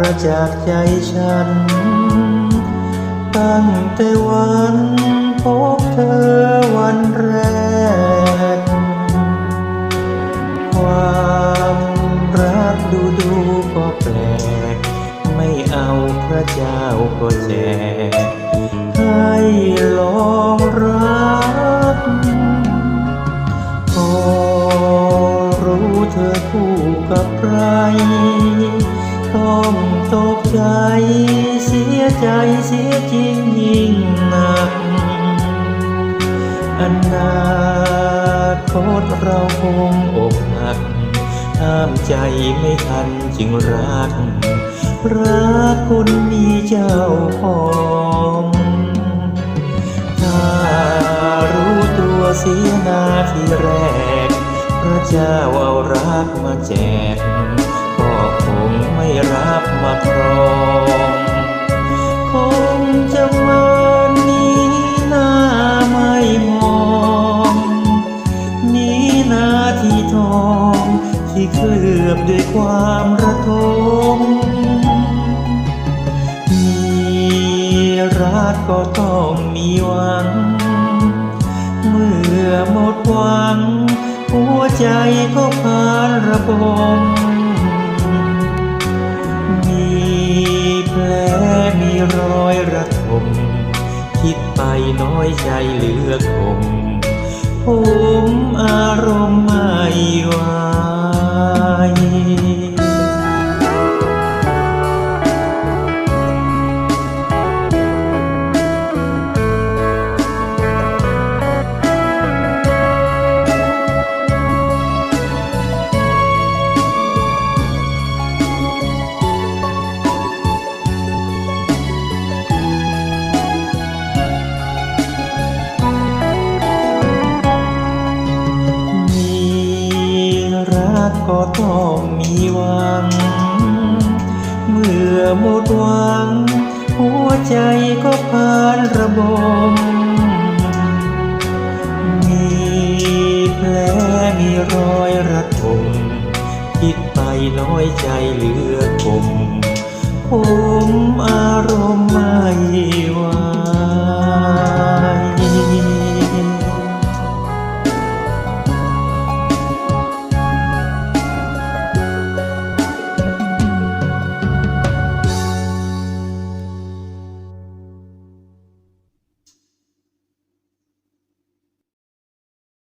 พระจากใจฉัน ตั้งแต่วันพบเธอวันแรก ความรักดูดูก็แปลก ไม่เอาพระเจ้าก็แจกให้ลองรักพอรู้เธอคู่กับ ต้องตกใจ เสียใจเสียจริงยิ่งหนักอนาคตเราคงอกหักห้ามใจไม่ทันจึงรัก รักคนมีเจ้าของถ้ารู้ตัวเสียนาทีแรก พระเจ้าเอารักมาแจก รับมาครองคงจะมานี้หน้าไม่มองนี้นาที่ทองที่เคลือบด้วยความระทมมีรักก็ต้องมีหวัง เมื่อหมดหวัง หัวใจก็พานระบม รอยระทมคิดไปน้อยใจเหลือคงผมอารมณ์ไม่วา ก็ต้องมีหวัง เมื่อหมดหวัง หัวใจก็พานระบม มีแผลมีรอยระทมคิดไปน้อยใจเหลือคมผมอ